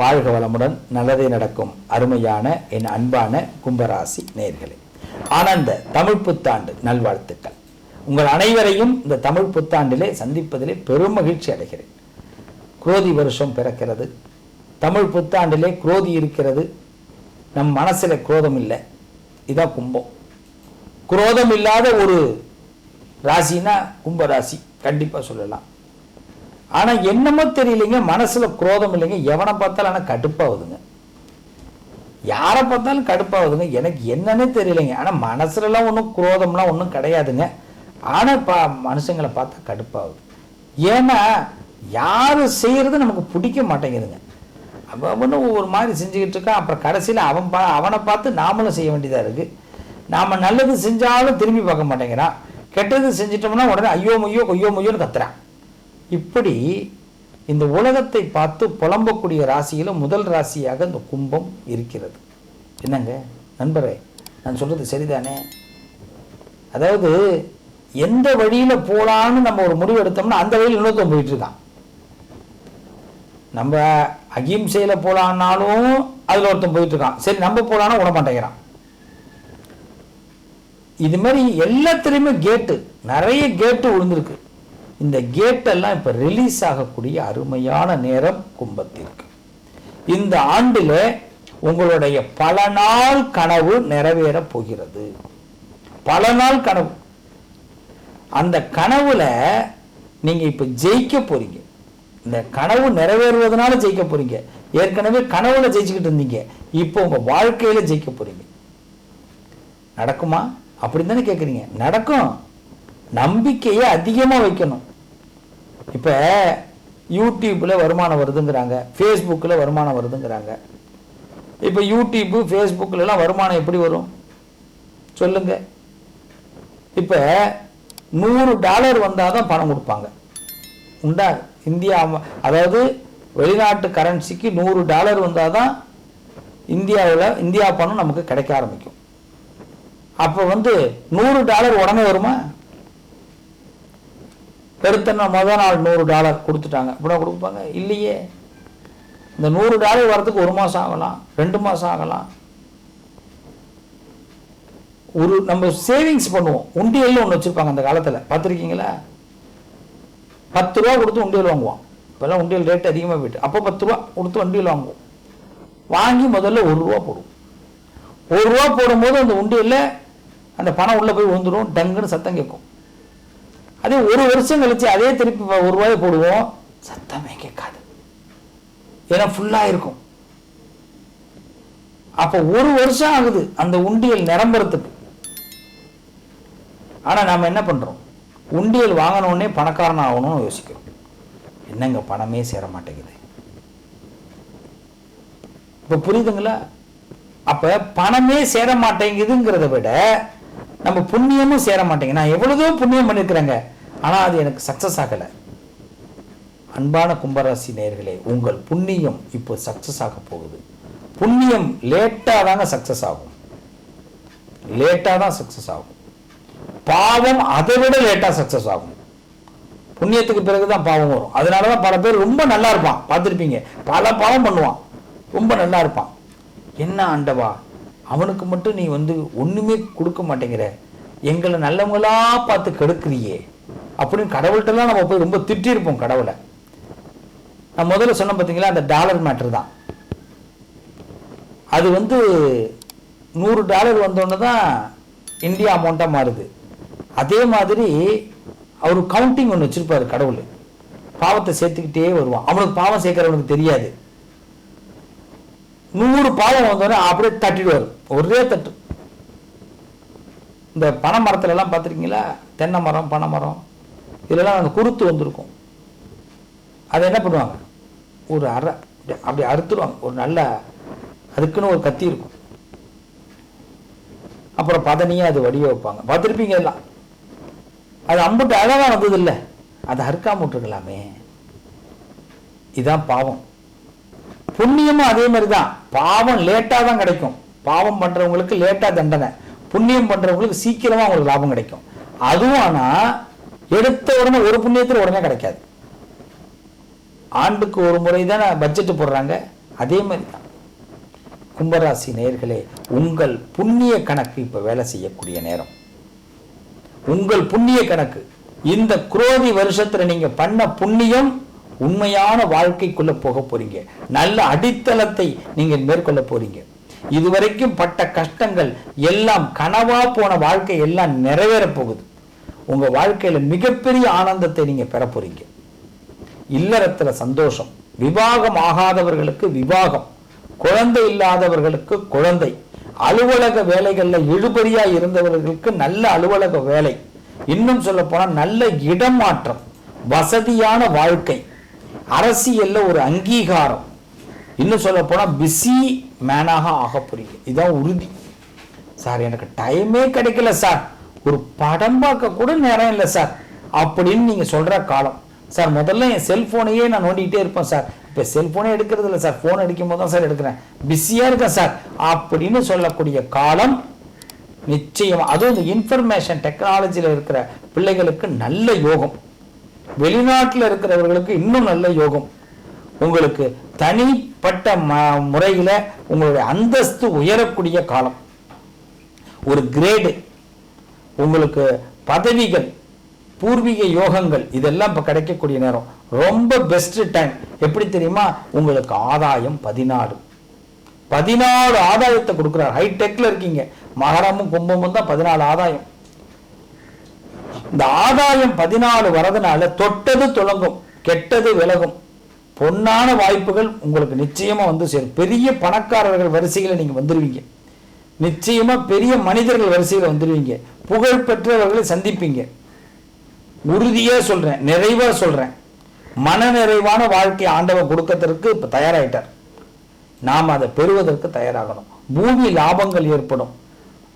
வாழ்க வளமுடன் நல்லதே நடக்கும். அருமையான என் அன்பான கும்பராசி நேர்களே. ஆனந்த தமிழ் புத்தாண்டு நல்வாழ்த்துக்கள். உங்கள் அனைவரையும் இந்த தமிழ் புத்தாண்டிலே சந்திப்பதிலே பெரும் மகிழ்ச்சி அடைகிறேன். குரோதி வருஷம் பிறக்கிறது. தமிழ் புத்தாண்டிலே குரோதி இருக்கிறது. நம் மனசில் குரோதம் இல்லை. இதான் கும்பம். குரோதம் இல்லாத ஒரு ராசினா கும்பராசி கண்டிப்பாக சொல்லலாம். ஆனால் என்னமோ தெரியலைங்க மனசில் குரோதம் இல்லைங்க. எவனை பார்த்தாலும் ஆனால் கடுப்பாகுதுங்க. யாரை பார்த்தாலும் கடுப்பாகுதுங்க. எனக்கு என்னன்னே தெரியலைங்க. ஆனால் மனசுலலாம் ஒன்றும் குரோதம்லாம் ஒன்றும் கிடையாதுங்க. ஆனால் பா மனுஷங்களை பார்த்தா கடுப்பாகுது. ஏன்னா யார் செய்கிறது நமக்கு பிடிக்க மாட்டேங்குதுங்க. அவன் அவனும் ஒரு மாதிரி செஞ்சுக்கிட்டு இருக்கான். அப்புறம் கடைசியில் அவன் பா அவனை பார்த்து நாமளும் செய்ய வேண்டியதாக இருக்குது நாம் நல்லது செஞ்சாலும் திரும்பி பார்க்க மாட்டேங்கிறான். கெட்டது செஞ்சிட்டோம்னா உடனே ஐயோ மொய்யோ கொய்யோ மொய்யோன்னு கத்துறான். இப்படி இந்த உலகத்தை பார்த்து புலம்பக்கூடிய ராசியில் முதல் ராசியாக இந்த கும்பம் இருக்கிறது. என்னங்க? நண்பரே நான் சொல்கிறது சரிதானே? அதாவது எந்த வழியில் போகலான்னு நம்ம ஒரு முடிவு எடுத்தோம்னா அந்த வழியில் இன்னொருத்தன் போயிட்டுருக்கான். நம்ம அகிம்சையில் போகலான்னாலும் அதில் ஒருத்தன் போயிட்டுருக்கான். சரி நம்ம போகலான்னா விட மாட்டேங்கிறான். இது மாதிரி எல்லாத்துலேயுமே கேட்டு நிறைய கேட்டு விழுந்திருக்கு. இந்த கேட்டெல்லாம் இப்போ ரிலீஸ் ஆகக்கூடிய அருமையான நேரம் கும்பத்திற்கு. இந்த ஆண்டில் உங்களுடைய பல நாள் கனவு நிறைவேறப் போகிறது. பல நாள் கனவு. அந்த கனவுல நீங்க இப்ப ஜெயிக்க போறீங்க. இந்த கனவு நிறைவேறுவதனால ஜெயிக்க போறீங்க. ஏற்கனவே கனவுல ஜெயிச்சுக்கிட்டு இருந்தீங்க. இப்போ உங்க வாழ்க்கையில ஜெயிக்க போறீங்க. நடக்குமா? அப்படின்னு தானே கேட்குறீங்க நடக்கும். நம்பிக்கையை அதிகமாக வைக்கணும். இப்போ யூடியூப்பில் வருமானம் வருதுங்கிறாங்க ஃபேஸ்புக்கில் வருமானம் வருதுங்கிறாங்க. இப்போ யூடியூப்பு ஃபேஸ்புக்கிலலாம் வருமானம் எப்படி வரும்? சொல்லுங்க. இப்போ நூறு டாலர் வந்தால் தான் பணம் கொடுப்பாங்க. உண்டா? இந்தியா அதாவது வெளிநாட்டு கரன்சிக்கு நூறு டாலர் வந்தால் தான் இந்தியாவில் இந்தியா பணம் நமக்கு கிடைக்க ஆரம்பிக்கும். அப்போ வந்து நூறு டாலர் உடனே வருமா? பெருத்தன்னா மொதல் நாள் நூறு டாலர் கொடுத்துட்டாங்க. அப்படின்னா கொடுப்பாங்க? இல்லையே. இந்த நூறு டாலர் வரதுக்கு ஒரு மாதம் ஆகலாம் ரெண்டு மாதம் ஆகலாம். ஒரு நம்ம சேவிங்ஸ் பண்ணுவோம். உண்டியல்னு ஒன்று வச்சுருப்பாங்க அந்த காலத்தில். பார்த்துருக்கீங்களா? பத்து ரூபா கொடுத்து உண்டியல் வாங்குவோம் இப்போல்லாம் உண்டியல் ரேட் அதிகமாக போயிட்டு. அப்போ பத்து ரூபா கொடுத்து உண்டியல் வாங்குவோம். வாங்கி முதல்ல ஒரு ரூபா போடுவோம் ஒரு ரூபா போடும்போது அந்த உண்டியலில் அந்த பணம் உள்ளே போய் விழுந்துடும். டங்குன்னு சத்தம் கேட்கும். அதே ஒரு வருஷம் கழிச்சு அதே திருப்பி ஒரு ரூபாயை போடுவோம். சத்தமே கேட்காது. ஏன்னா ஃபுல்லாக இருக்கும். அப்போ ஒரு வருஷம் ஆகுது அந்த உண்டியல் நிரம்புறதுக்கு. ஆனால் நாம் என்ன பண்ணுறோம் உண்டியல் வாங்கினோடனே பணக்காரன் ஆகணும்னு யோசிக்கிறோம். என்னங்க பணமே சேர மாட்டேங்குது? இப்போ புரியுதுங்களா? அப்ப பணமே சேர மாட்டேங்குதுங்கிறத விட நம்ம புண்ணியமும் சேர மாட்டேங்க. நான் எவ்வளோதோ புண்ணியம் பண்ணியிருக்கிறேங்க ஆனா அது எனக்கு சக்சஸ் ஆகலை. அன்பான கும்பராசி நேயர்களே உங்கள் புண்ணியம் இப்போ சக்ஸஸ் ஆக போகுது. புண்ணியம் லேட்டாக தாங்க சக்சஸ் ஆகும். லேட்டாக தான் சக்சஸ் ஆகும். பாவம் அதை விட லேட்டா சக்ஸஸ் ஆகும். புண்ணியத்துக்கு பிறகு தான் பாவம் வரும். அதனாலதான் பல பேர் ரொம்ப நல்லா இருப்பான். பார்த்துருப்பீங்க. பல பாவம் பண்ணுவான். ரொம்ப நல்லா இருப்பான். என்ன ஆண்டவா? அவனுக்கு மட்டும் நீ வந்து ஒன்றுமே கொடுக்க மாட்டேங்கிற. எங்களை நல்லவங்களா பார்த்து கெடுக்கிறியே. அப்படின்னு கடவுள்கிட்டலாம் நம்ம போய் ரொம்ப திட்டிருப்போம் கடவுளை. நான் முதல்ல சொன்ன பார்த்தீங்களா அந்த டாலர் மேட்ரு தான். அது வந்து நூறு டாலர் வந்தோடனே தான் இந்தியா அமௌண்ட்டாக மாறுது. அதே மாதிரி அவர் கவுண்டிங் ஒன்று வச்சுருப்பார் கடவுள். பாவத்தை சேர்த்துக்கிட்டே வருவான். அவனுக்கு பாவம் சேர்க்குறவனுக்கு தெரியாது. நூறு பாவம் வந்தோடனே அப்படியே தட்டிடுவார். ஒரே தட்டு. இந்த பனை மரத்துல எல்லாம் பார்த்துருக்கீங்களா? தென்னை மரம் பனை மரம். இதெல்லாம் அந்த குருத்து வந்திருக்கும். அதை என்ன பண்ணுவாங்க? ஒரு அரை அப்படி- அறுத்துருவாங்க. ஒரு நல்ல அதுக்குன்னு ஒரு கத்தி இருக்கும். அப்புறம் பதனியாக அது வடிய வைப்பாங்க. பார்த்துருப்பீங்க எல்லாம். அது அம்புட்டு அழகாக வந்தது இல்லை அதை அறுக்காம விட்டுருக்கலாமே. இதுதான் பாவம். புண்ணியமும் அதே மாதிரி தான் பாவம் லேட்டாக தான் கிடைக்கும். பாவம் பண்றவங்களுக்கு லேட்டாக தண்டனை. புண்ணியம் பண்றவங்களுக்கு சீக்கிரமா அவங்களுக்கு லாபம் கிடைக்கும். அதுவும் ஆனா எடுத்த உடனே ஒரு புண்ணியத்தில் உடனே கிடைக்காது. ஆண்டுக்கு ஒரு முறை தான் பட்ஜெட் போடுறாங்க. அதே மாதிரி தான் கும்பராசி நேயர்களே உங்கள் புண்ணிய கணக்கு இப்போ வேலை செய்யக்கூடிய நேரம். உங்கள் புண்ணிய கணக்கு. இந்த குரோதி வருஷத்துல நீங்க பண்ண புண்ணியம் உண்மையான வாழ்க்கைக்குள்ளே போக போகிறீங்க நல்ல அடித்தளத்தை நீங்கள் மேற்கொள்ள போறீங்க. இதுவரைக்கும் பட்ட கஷ்டங்கள் எல்லாம் கனவா போன வாழ்க்கை எல்லாம் நிறைவேற போகுது. உங்க வாழ்க்கையில மிகப்பெரிய ஆனந்தத்தை நீங்க பெற போறீங்க. இல்லறத்துல சந்தோஷம். விவாகம் ஆகாதவர்களுக்கு விவாகம். குழந்தை இல்லாதவர்களுக்கு குழந்தை. அலுவலக வேலைகள்ல இழுபறியா இருந்தவர்களுக்கு நல்ல அலுவலக வேலை. இன்னும் சொல்ல போனா நல்ல இடமாற்றம் வசதியான வாழ்க்கை. அரசியலில் ஒரு அங்கீகாரம். இன்னும் சொல்ல போனால் பிஸி மேனாக ஆக போறீங்க. இதான் உறுதி. சார் எனக்கு டைமே கிடைக்கல சார் ஒரு படம் பார்க்க கூட நேரம் இல்லை சார் அப்படின்னு நீங்கள் சொல்கிற காலம். சார் முதல்ல என் செல்ஃபோனையே நான் நோண்டிக்கிட்டே இருப்பேன் சார் இப்போ செல்ஃபோனே எடுக்கிறது இல்லை சார் ஃபோன் அடிக்கும் போது தான் சார் எடுக்கிறேன். பிஸியாக இருக்கேன் சார் அப்படின்னு சொல்லக்கூடிய காலம் நிச்சயம். அதுவும் இந்த இன்ஃபர்மேஷன் டெக்னாலஜியில் இருக்கிற பிள்ளைகளுக்கு நல்ல யோகம். வெளிநாட்டில் இருக்கிறவர்களுக்கு இன்னும் நல்ல யோகம். உங்களுக்கு தனிப்பட்ட ம முறையில் உங்களுடைய அந்தஸ்து உயரக்கூடிய காலம். ஒரு கிரேடு உங்களுக்கு பதவிகள் பூர்வீக யோகங்கள் இதெல்லாம் இப்போ கிடைக்கக்கூடிய நேரம். ரொம்ப பெஸ்ட் டைம் எப்படி தெரியுமா? உங்களுக்கு ஆதாயம் பதினாறு. பதினாலு ஆதாயத்தை கொடுக்குறாரு. ஹைடெக்ல இருக்கீங்க. மகரமும் கும்பமும் தான் பதினாலு ஆதாயம். இந்த ஆதாயம் பதினாலு வரதுனால தொட்டது தொடங்கும் கெட்டது விலகும். பொன்னான வாய்ப்புகள் உங்களுக்கு நிச்சயமா வந்து சேரும். பெரிய பணக்காரர்கள் வரிசையில் நீங்க வந்துருவீங்க. நிச்சயமா பெரிய மனிதர்கள் வரிசையில் வந்துருவீங்க. புகழ் பெற்றவர்களை சந்திப்பீங்க. உறுதியா சொல்றேன் நிறைவா சொல்றேன். மன நிறைவான வாழ்க்கை ஆண்டவன் கொடுக்கறதற்கு இப்ப தயாராயிட்டார். நாம் அதை பெறுவதற்கு தயாராகணும். பூமி லாபங்கள் ஏற்படும்.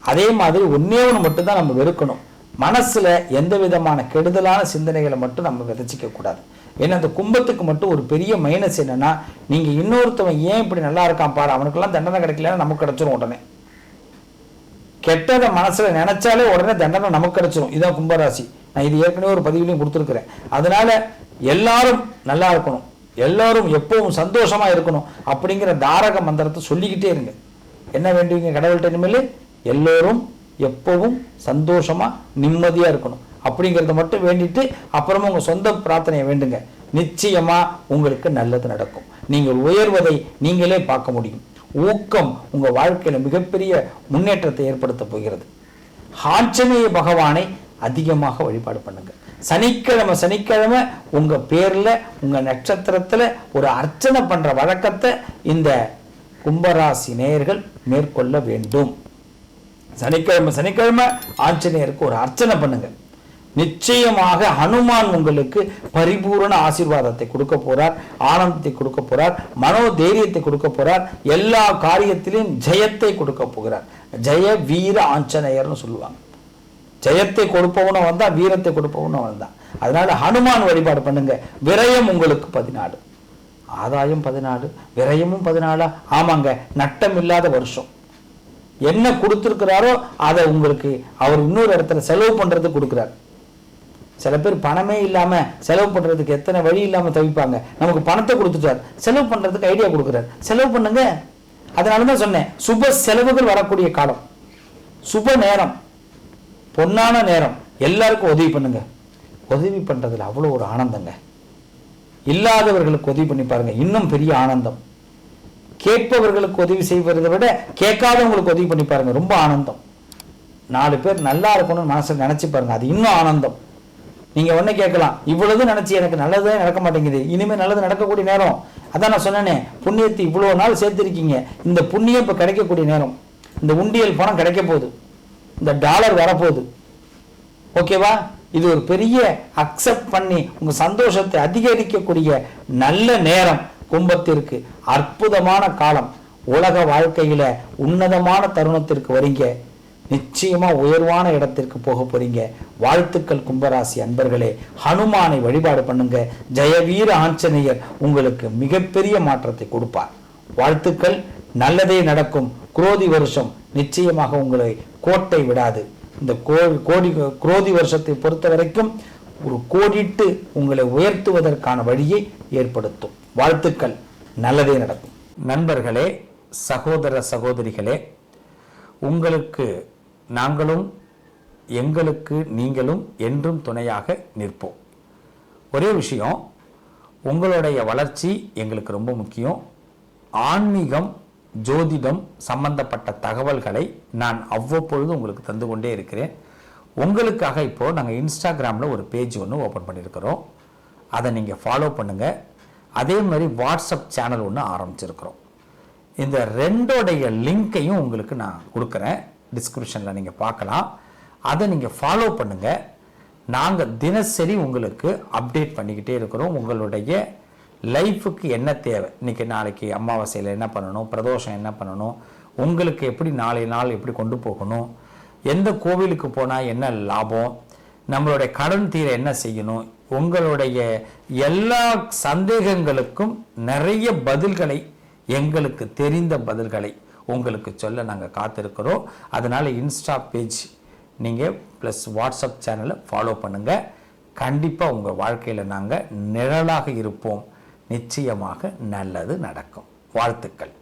அதே மாதிரி ஒன்னே ஒன்று மட்டும்தான் நம்ம வெறுக்கணும். மனசுல எந்த விதமான கெடுதலான சிந்தனைகளை மட்டும் நம்ம விதைச்சிக்க கூடாது. ஏன்னா அந்த கும்பத்துக்கு மட்டும் ஒரு பெரிய மைனஸ் என்னன்னா நீங்க இன்னொருத்தவன் ஏன் இப்படி நல்லா இருக்கான் பாரு அவனுக்கெல்லாம் தண்டனை கிடைக்கலன்னா நமக்கு கிடைச்சிரும் உடனே. கெட்டதை மனசுல நினைச்சாலே உடனே தண்டனை நமக்கு கிடைச்சிரும். இதான் கும்பராசி. நான் இது ஏற்கனவே ஒரு பதிவுலையும் கொடுத்துருக்குறேன். அதனால எல்லாரும் நல்லா இருக்கணும். எல்லாரும் எப்பவும் சந்தோஷமா இருக்கணும் அப்படிங்கிற தாரக மந்திரத்தை சொல்லிக்கிட்டே இருங்க. என்ன வேண்டுவீங்க கடவுள்கிட்ட இனிமேல்? எல்லோரும் எப்பவும் சந்தோஷமாக நிம்மதியாக இருக்கணும். அப்படிங்கிறத மட்டும் வேண்டிட்டு அப்புறமா உங்கள் சொந்த பிரார்த்தனையை வேண்டுங்க. நிச்சயமாக உங்களுக்கு நல்லது நடக்கும். நீங்கள் உயர்வதை நீங்களே பார்க்க முடியும். ஊக்கம் உங்கள் வாழ்க்கையில் மிகப்பெரிய முன்னேற்றத்தை ஏற்படுத்த போகிறது. ஆஞ்சநேய பகவானை அதிகமாக வழிபாடு பண்ணுங்க. சனிக்கிழமை சனிக்கிழமை உங்கள் பேரில் உங்கள் நட்சத்திரத்தில் ஒரு அர்ச்சனை பண்ணுற வழக்கத்தை இந்த கும்பராசி நேயர்கள் மேற்கொள்ள வேண்டும். சனிக்கிழமை சனிக்கிழமை ஆஞ்சநேயருக்கு ஒரு அர்ச்சனை பண்ணுங்க. நிச்சயமாக ஹனுமான் உங்களுக்கு பரிபூரண ஆசீர்வாதத்தை கொடுக்க போறார் ஆனந்தத்தை கொடுக்க போறார் மனோ தைரியத்தை கொடுக்க போறார் எல்லா காரியத்திலும் ஜெயத்தை கொடுக்க போகிறார். ஜெய வீர ஆஞ்சநேயர்னு சொல்லுவாங்க. ஜெயத்தை கொடுப்பவனும் வந்தா வீரத்தை கொடுப்பவனும் வந்தான் அதனால ஹனுமான் வழிபாடு பண்ணுங்க. விரயம் உங்களுக்கு பதினாலு. ஆதாயம் பதினாலு விரயமும் பதினாலா. ஆமாங்க நட்டம் இல்லாத வருஷம். என்ன கொடுத்துருக்கிறாரோ அதை உங்களுக்கு அவர் இன்னொரு இடத்துல செலவு பண்ணுறது கொடுக்குறார். சில பேர் பணமே இல்லாமல் செலவு பண்ணுறதுக்கு எத்தனை வழி இல்லாமல் தவிப்பாங்க. நமக்கு பணத்தை கொடுத்துட்டார். செலவு பண்ணுறதுக்கு ஐடியா கொடுக்குறார். செலவு பண்ணுங்க. அதனால தான் சொன்னேன். சுப செலவுகள் வரக்கூடிய காலம். சுப நேரம். பொன்னான நேரம். எல்லாருக்கும் உதவி பண்ணுங்க. உதவி பண்ணுறதுல அவ்வளோ ஒரு ஆனந்தங்க. இல்லாதவர்களுக்கு உதவி பண்ணி பாருங்க. இன்னும் பெரிய ஆனந்தம். கேட்பவர்களுக்கு உதவி செய்வதை விட கேட்காதவங்களுக்கு உதவி பண்ணி பாருங்க. ரொம்ப ஆனந்தம். நாலு பேர் நல்லா இருக்கணும்னு மனசில் நினச்சி பாருங்க. அது இன்னும் ஆனந்தம். நீங்கள் ஒண்ணு கேட்கலாம். இவ்வளவு நினச்சி எனக்கு நல்லதே நடக்க மாட்டேங்குது. இனிமேல் நல்லது நடக்கக்கூடிய நேரம். அதான் நான் சொன்னேனே புண்ணியத்தை இவ்வளோ நாள் சேர்த்துருக்கீங்க. இந்த புண்ணியம் இப்போ கிடைக்கக்கூடிய நேரம். இந்த உண்டியல் பணம் கிடைக்க போகுது. இந்த டாலர் வரப்போகுது. ஓகேவா? இது ஒரு பெரிய அக்செப்ட் பண்ணி உங்கள் சந்தோஷத்தை அதிகரிக்கக்கூடிய நல்ல நேரம். கும்பத்திற்கு அற்புதமான காலம். உலக வாழ்க்கையில உன்னதமான தருணத்திற்கு வரீங்க. நிச்சயமா உயர்வான இடத்திற்கு போக போறீங்க. வாழ்த்துக்கள் கும்பராசி அன்பர்களே. ஹனுமானை வழிபாடு பண்ணுங்க. ஜெயவீர ஆஞ்சநேயர் உங்களுக்கு மிகப்பெரிய மாற்றத்தை கொடுப்பார். வாழ்த்துக்கள். நல்லதே நடக்கும். குரோதி வருஷம் நிச்சயமாக உங்களை கோட்டை விடாது. இந்த கோ கோடி குரோதி வருஷத்தை பொறுத்த வரைக்கும் ஒரு கோடிட்டு உங்களை உயர்த்துவதற்கான வழியை ஏற்படுத்தும். வாழ்த்துக்கள். நல்லதே நடக்கும். நண்பர்களே சகோதர சகோதரிகளே உங்களுக்கு நாங்களும் எங்களுக்கு நீங்களும் என்றும் துணையாக நிற்போம். ஒரே விஷயம் உங்களுடைய வளர்ச்சி எங்களுக்கு ரொம்ப முக்கியம். ஆன்மீகம் ஜோதிடம் சம்பந்தப்பட்ட தகவல்களை நான் அவ்வப்பொழுது உங்களுக்கு தந்து கொண்டே இருக்கிறேன். உங்களுக்காக இப்போது நாங்கள் இன்ஸ்டாகிராமில் ஒரு பேஜ் ஒன்று ஓப்பன் பண்ணியிருக்கிறோம். அதை நீங்கள் ஃபாலோ பண்ணுங்கள் அதே மாதிரி வாட்ஸ்அப் சேனல் ஒன்று ஆரம்பிச்சிருக்கிறோம். இந்த ரெண்டோடைய லிங்க்கையும் உங்களுக்கு நான் கொடுக்குறேன். டிஸ்கிரிப்ஷனில் நீங்கள் பார்க்கலாம். அதை நீங்கள் ஃபாலோ பண்ணுங்கள் நாங்கள் தினசரி உங்களுக்கு அப்டேட் பண்ணிக்கிட்டே இருக்கிறோம். உங்களுடைய லைஃபுக்கு என்ன தேவை? இன்றைக்கி நாளைக்கு அமாவாசையில் என்ன பண்ணணும்? பிரதோஷம் என்ன பண்ணணும்? உங்களுக்கு எப்படி நாளை நாள் எப்படி கொண்டு போகணும்? எந்த கோவிலுக்கு போனால் என்ன லாபம்? நம்மளுடைய கடன் தீர என்ன செய்யணும்? உங்களுடைய எல்லா சந்தேகங்களுக்கும் நிறைய பதில்களை எங்களுக்கு தெரிந்த பதில்களை உங்களுக்கு சொல்ல நாங்கள் காத்திருக்கிறோம். அதனால் இன்ஸ்டா பேஜ் நீங்கள் ப்ளஸ் வாட்ஸ்அப் சேனலை ஃபாலோ பண்ணுங்கள் கண்டிப்பாக உங்கள் வாழ்க்கையில் நாங்கள் நிழலாக இருப்போம். நிச்சயமாக நல்லது நடக்கும். வாழ்த்துக்கள்.